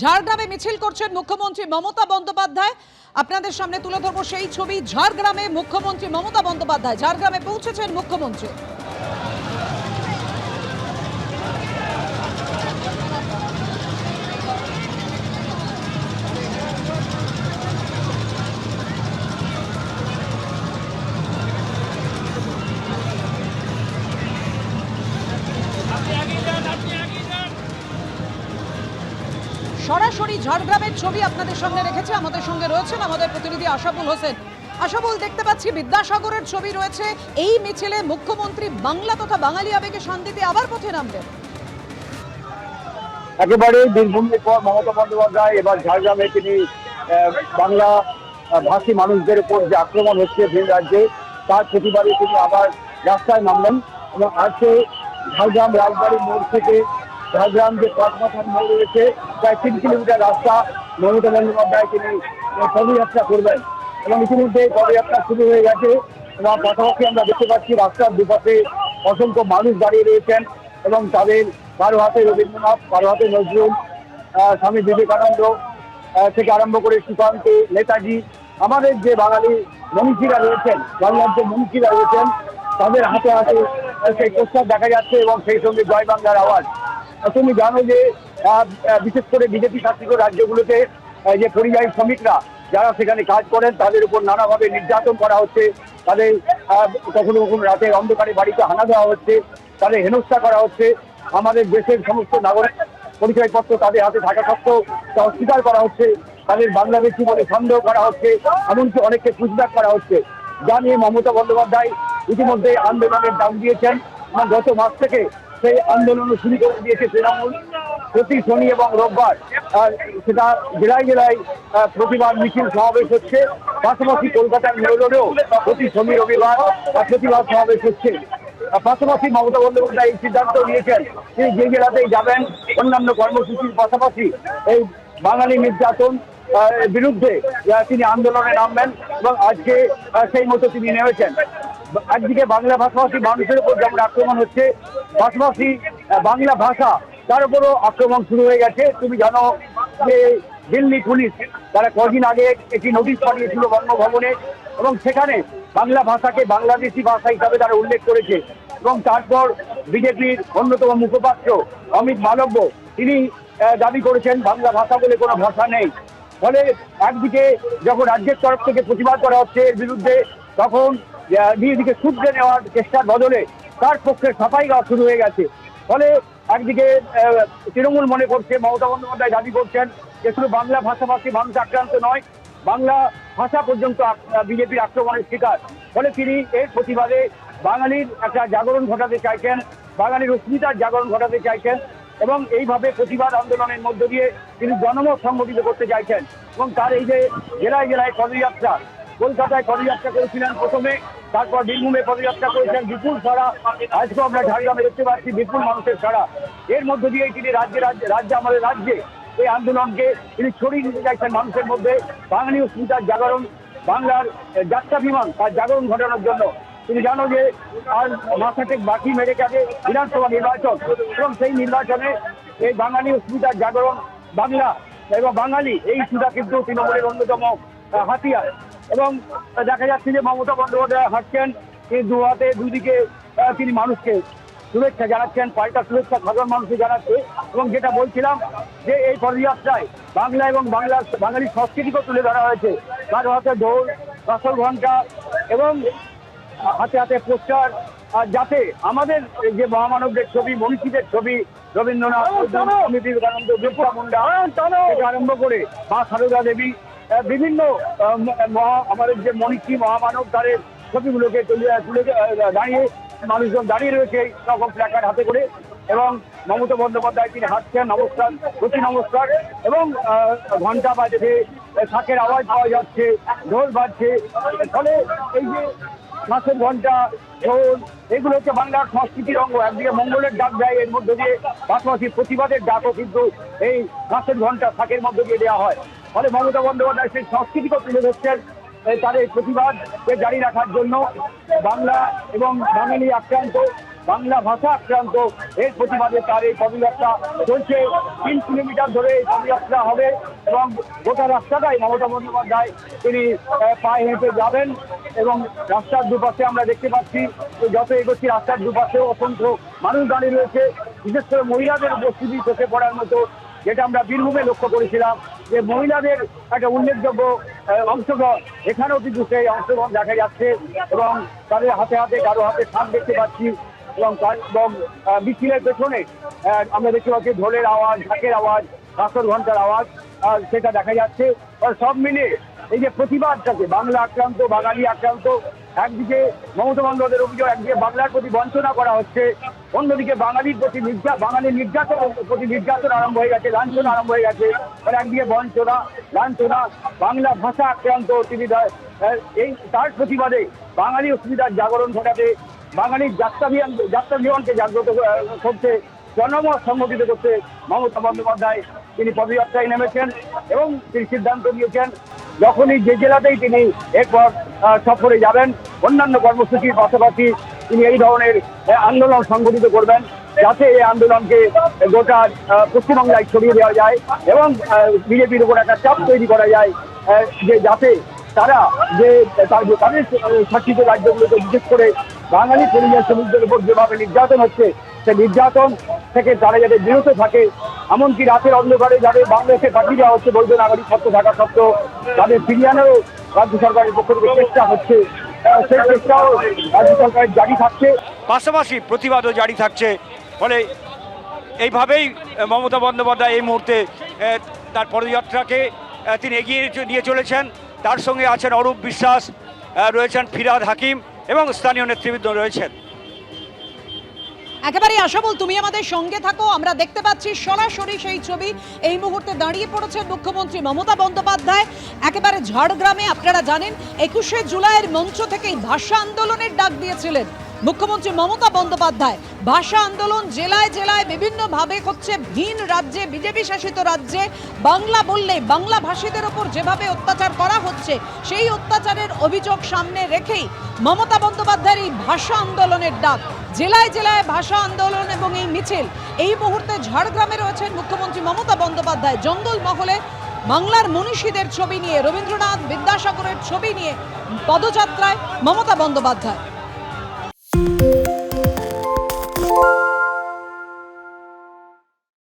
ঝাড়গ্রামে মিছিল করছেন মুখ্যমন্ত্রী মমতা বন্দ্যোপাধ্যায়। আপনাদের সামনে তুলে ধরবো সেই ছবি ঝাড়গ্রামে মুখ্যমন্ত্রী মমতা বন্দ্যোপাধ্যায়। ঝাড়গ্রামে পৌঁছেছেন মুখ্যমন্ত্রী। সরাসরি ঝাড়গ্রামের ছবি আপনাদের সামনে রেখেছে। আমাদের সঙ্গে রয়েছেন আমাদের প্রতিনিধি আশাবুল হোসেন। আশাবুল, দেখতে পাচ্ছি বিদ্যাসাগরের ছবি রয়েছে। এই মিছিলে মুখ্যমন্ত্রী বাংলা তথা বাঙালি আবেগে শান্তিতে আবার পথে নামবেন। একেবারে বীরভূমের পর মমতা বন্দ্যোপাধ্যায়, এবার ঝাড়গ্রামে তিনি বাংলা ভাষী মানুষদের উপর যে আক্রমণ হচ্ছে ভিন রাজ্যে, তার প্রতিবাদে তিনি আবার রাস্তায় নামলেন। এবং আজকে ঝাড়গ্রাম রাজবাড়ির মোড় থেকে ঝাড়গ্রাম যে মোড় রয়েছে, প্রায় তিন কিলোমিটার রাস্তা মমতা বন্দ্যোপাধ্যায় তিনি পদযাত্রা করবেন। এবং ইতিমধ্যে পদযাত্রা শুরু হয়ে গেছে। এবং পাশাপাশি আমরা দেখতে পাচ্ছি, রাস্তার দুপাশে অসংখ্য মানুষ দাঁড়িয়ে রয়েছেন এবং তাদের কারও হাতে রবীন্দ্রনাথ, কারও হাতে নজরুল স্বামী বিবেকানন্দ থেকে আরম্ভ করে সুকান্ত, নেতাজি, আমাদের যে বাঙালি মনীষীরা রয়েছেন, বাংলার যে মনীষীরা রয়েছেন, তাদের হাতে হাতে সেই পোস্টার দেখা যাচ্ছে এবং সেই সঙ্গে জয় বাংলার আওয়াজ। তুমি জানো যে বিশেষ করে বিজেপি শাসিত রাজ্যগুলোতে যে পরিযায়ী শ্রমিকরা যারা সেখানে কাজ করেন, তাদের উপর নানাভাবে নির্যাতন করা হচ্ছে। তাদের কখনো কখনো রাতে অন্ধকারে বাড়িতে হানা দেওয়া হচ্ছে। তাদের হেনস্থা করা হচ্ছে। আমাদের দেশের সমস্ত নাগরিক পরিচয়পত্র তাদের হাতে থাকা সত্ত্বেও তা অস্বীকার করা হচ্ছে। তাদের বাংলাদেশি বলে সন্দেহ করা হচ্ছে, এমনকি অনেককে পুষব্যাক করা হচ্ছে। যা নিয়ে মমতা বন্দ্যোপাধ্যায় ইতিমধ্যে আন্দোলনের ডাক দিয়েছেন। গত মাস থেকে সেই আন্দোলন শুরু করে দিয়েছে তৃণমূল প্রতি শনি এবং রোববার। সেটা জেলায় জেলায় প্রতিবাদ মিছিল সমাবেশ হচ্ছে। পাশাপাশি কলকাতার রোডেও প্রতি শনি রবিবার প্রতিবাদ সমাবেশ হচ্ছে। পাশাপাশি মমতা বন্দ্যোপাধ্যায় এই সিদ্ধান্ত নিয়েছেন তিনি যে জেলাতেই যাবেন অন্যান্য কর্মসূচির পাশাপাশি এই বাঙালি নির্যাতন বিরুদ্ধে তিনি আন্দোলনে নামবেন এবং আজকে সেই মতো তিনি নেমেছেন। একদিকে বাংলা ভাষাভাষী মানুষের উপর যেমন আক্রমণ হচ্ছে পাশাপাশি বাংলা ভাষা, তার উপরও আক্রমণ শুরু হয়ে গেছে। তুমি জানো যে দিল্লি পুলিশ তারা কদিন আগে একটি নোটিশ পাঠিয়েছিল বঙ্গভবনে এবং সেখানে বাংলা ভাষাকে বাংলাদেশি ভাষা হিসাবে তারা উল্লেখ করেছে এবং তারপর বিজেপির অন্যতম মুখপাত্র অমিত মালব্য, তিনি দাবি করেছেন বাংলা ভাষা বলে কোনো ভাষা নেই। ফলে একদিকে যখন রাজ্যের তরফ থেকে প্রতিবাদ করা হচ্ছে এর বিরুদ্ধে, তখন নিজেদিকে শুধরে নেওয়ার চেষ্টার বদলে তার পক্ষে সাফাই গাওয়া শুরু হয়ে গেছে। ফলে একদিকে তৃণমূল মনে করছে, মমতা বন্দ্যোপাধ্যায় দাবি করছেন যে শুধু বাংলা ভাষাভাষী মানুষ আক্রান্ত নয়, বাংলা ভাষা পর্যন্ত বিজেপির আক্রমণের শিকার। ফলে তিনি এর প্রতিবাদে বাঙালির একটা জাগরণ ঘটাতে চাইছেন, বাঙালির অস্মিতার জাগরণ ঘটাতে চাইছেন এবং এইভাবে প্রতিবাদ আন্দোলনের মধ্য দিয়ে তিনি জনমত সংগঠিত করতে চাইছেন। এবং তার এই যে জেলায় জেলায় পদযাত্রা, কলকাতায় পদযাত্রা করেছিলেন প্রথমে তারপর বীরভূমে পদযাত্রা করেছেন বিপুল সারা। আজকে আমরা ঝাড়গ্রামে দেখতে পাচ্ছি বিপুল মানুষের সারা। এর মধ্য দিয়েই তিনি রাজ্যে রাজ্যে আমাদের রাজ্যে এই আন্দোলনকে তিনি ছড়িয়ে দিতে চাইছেন মানুষের মধ্যে। বাঙালি অস্মিতার জাগরণ, বাংলার যাত্রা বিমান তার জাগরণ ঘটানোর জন্য। তুমি জানো যে আর মাসাটেক বাকি মেরে গেছে বিধানসভা নির্বাচন এবং সেই নির্বাচনে এই বাঙালি অস্মিতার জাগরণ বাংলা এবং বাঙালি এই সুদা কিন্তু তৃণমূলের অন্যতম হাতিয়ার। এবং দেখা যাচ্ছে যে মমতা বন্দ্যোপাধ্যায় হাঁটছেন দু হাতে দুদিকে তিনি মানুষকে শুভেচ্ছা জানাচ্ছেন পাল্টা শুভেচ্ছা সাধারণ মানুষকে জানাচ্ছে এবং যেটা বলছিলাম যে এই পদযাত্রায় বাংলা এবং বাংলা বাঙালি সংস্কৃতিকেও তুলে ধরা হয়েছে। কারও হাতে ঢোল কাসল ঘণ্টা এবং হাতে হাতে পোস্টার। আর যাতে আমাদের এই যে মহামানবদের ছবি মনীষীদের ছবি রবীন্দ্রনাথ স্বামী বিবেকানন্দ বিরসা মুন্ডা আরম্ভ করে মা সারদা দেবী বিভিন্ন মহা, আমাদের যে মনীষী মহামানব তাদের ছবিগুলোকে তুলে দাঁড়িয়ে মানুষজন দাঁড়িয়ে রয়েছে রকম প্ল্যাকার্ড হাতে করে। এবং মমতা বন্দ্যোপাধ্যায় তিনি হাঁটছেন, নমস্কার, প্রতি নমস্কার। এবং ঘণ্টা বাজছে, শাকের আওয়াজ পাওয়া যাচ্ছে, ঢোল বাজছে। ফলে এই যে মাছের ঘণ্টা ঢোল এগুলো হচ্ছে বাংলার সংস্কৃতির অঙ্গ। একদিকে মঙ্গলের ডাক দেয় এর মধ্যে দিয়ে পাশাপাশি প্রতিবাদের ডাকও কিন্তু এই মাছের ঘণ্টা শাকের মধ্যে দিয়ে দেওয়া হয়। ফলে মমতা বন্দ্যোপাধ্যায় সেই সংস্কৃতিকেও তুলে ধরছেন, এই প্রতিবাদকে জারি রাখার জন্য। বাংলা এবং বাঙালি আক্রান্ত, বাংলা ভাষা আক্রান্ত এর প্রতিবাদে তার এই পদযাত্রা চলছে। তিন কিলোমিটার ধরে এই পদযাত্রা হবে এবং গোটা রাস্তাটাই মমতা বন্দ্যোপাধ্যায় তিনি পায়ে হেঁটে যাবেন এবং রাস্তার দুপাশে আমরা দেখতে পাচ্ছি যত এগোচ্ছি রাস্তার দুপাশে অসংখ্য মানুষ দাঁড়িয়ে রয়েছে। বিশেষ করে মহিলাদের উপস্থিতি চোখে পড়ার মতো, যেটা আমরা বীরভূমে লক্ষ্য করেছিলাম। যে মহিলাদের একটা উল্লেখযোগ্য অংশগ্রহণ। এখানেও কিন্তু সেই অংশগ্রহণ দেখা যাচ্ছে এবং তাদের হাতে হাতে, কারও হাতে শাক দেখতে পাচ্ছি এবং এবং মিছিলের পেছনে আমরা দেখতে পাচ্ছি ঢোলের আওয়াজ, ঢাকের আওয়াজ কাঁসর ঘণ্টার আওয়াজ সেটা দেখা যাচ্ছে। সব মিলে এই যে প্রতিবাদটাকে, বাংলা আক্রান্ত, বাঙালি আক্রান্ত, একদিকে মমতা বন্দ্যোপাধ্যায়ের অভিযোগ, একদিকে বাংলার প্রতি বঞ্চনা করা হচ্ছে। অন্যদিকে বাঙালির প্রতি নির্যা বাঙালির নির্যাতন প্রতি নির্যাতন আরম্ভ হয়ে গেছে, লাঞ্ছনা আরম্ভ হয়ে গেছে। আর একদিকে বঞ্চনা, লাঞ্ছনা, বাংলা ভাষা আক্রান্ত তিনি এই, তার প্রতিবাদে বাঙালি অসুবিধার জাগরণ ঘটাতে বাঙালির যাত্রাভিয়ান যাত্রাভিয়ানকে জাগ্রত করতে জনমত সংগঠিত করতে মমতা বন্দ্যোপাধ্যায়, তিনি পদযাত্রায় নেমেছেন এবং তিনি সিদ্ধান্ত নিয়েছেন, যখনই যে জেলাতেই তিনি এরপর সফরে যাবেন, অন্যান্য কর্মসূচির পাশাপাশি তিনি এই ধরনের আন্দোলন সংগঠিত করবেন যাতে এই আন্দোলনকে গোটা আহ, পশ্চিমবাংলায় ছড়িয়ে দেওয়া যায় এবং বিজেপির উপর একটা চাপ তৈরি করা যায় যে যাতে তারা যে তাদের শাসিত রাজ্যগুলোতে বিশেষ করে বাঙালি পরিযায়ী শ্রমিকদের উপর যেভাবে নির্যাতন হচ্ছে সে নির্যাতন থেকে তারা যাতে বিরত থাকে। এমনকি রাতের অন্ধকারে যাদের বাংলাদেশে পাঠিয়ে দেওয়া হচ্ছে বৈধ নাগরিক সত্য থাকা সত্ত্বেও তাদের ফিরিয়ে আনারও রাজ্য সরকারের পক্ষ থেকে চেষ্টা হচ্ছে। জারি থাকছে পাশাপাশি প্রতিবাদও জারি থাকছে। ফলে এইভাবেই মমতা বন্দ্যোপাধ্যায় এই মুহূর্তে তার পদযাত্রাকে তিনি এগিয়ে নিয়ে চলেছেন। তার সঙ্গে আছেন অরূপ বিশ্বাস রয়েছেন ফিরাদ হাকিম এবং স্থানীয় নেতৃবৃন্দ রয়েছেন। একেবারে আশাবল তুমি আমাদের সঙ্গে থাকো। আমরা দেখতে পাচ্ছি সরাসরি সেই ছবি। এই মুহূর্তে দাঁড়িয়ে পড়েছেন মুখ্যমন্ত্রী মমতা বন্দ্যোপাধ্যায়। একেবারে ঝাড়গ্রামে, আপনারা জানেন, একুশে জুলাইয়ের মঞ্চ থেকেই ভাষা আন্দোলনের ডাক দিয়েছিলেন মুখ্যমন্ত্রী মমতা বন্দ্যোপাধ্যায়। ভাষা আন্দোলন জেলায় জেলায় বিভিন্নভাবে হচ্ছে ভিন রাজ্যে, বিজেপি শাসিত রাজ্যে, বাংলা বললে বাংলা ভাষীদের ওপর যেভাবে অত্যাচার করা হচ্ছে, সেই অত্যাচারের অভিযোগ সামনে রেখেই মমতা বন্দ্যোপাধ্যায়ের এই ভাষা আন্দোলনের ডাক। জেলায় জেলায় ভাষা আন্দোলন এবং এই মিছিল। এই মুহূর্তে ঝাড়গ্রামে রয়েছেন মুখ্যমন্ত্রী মমতা বন্দ্যোপাধ্যায়। জঙ্গল মহলে বাংলার মনীষীদের ছবি নিয়ে, রবীন্দ্রনাথ বিদ্যাসাগরের ছবি নিয়ে পদযাত্রায় মমতা বন্দ্যোপাধ্যায়।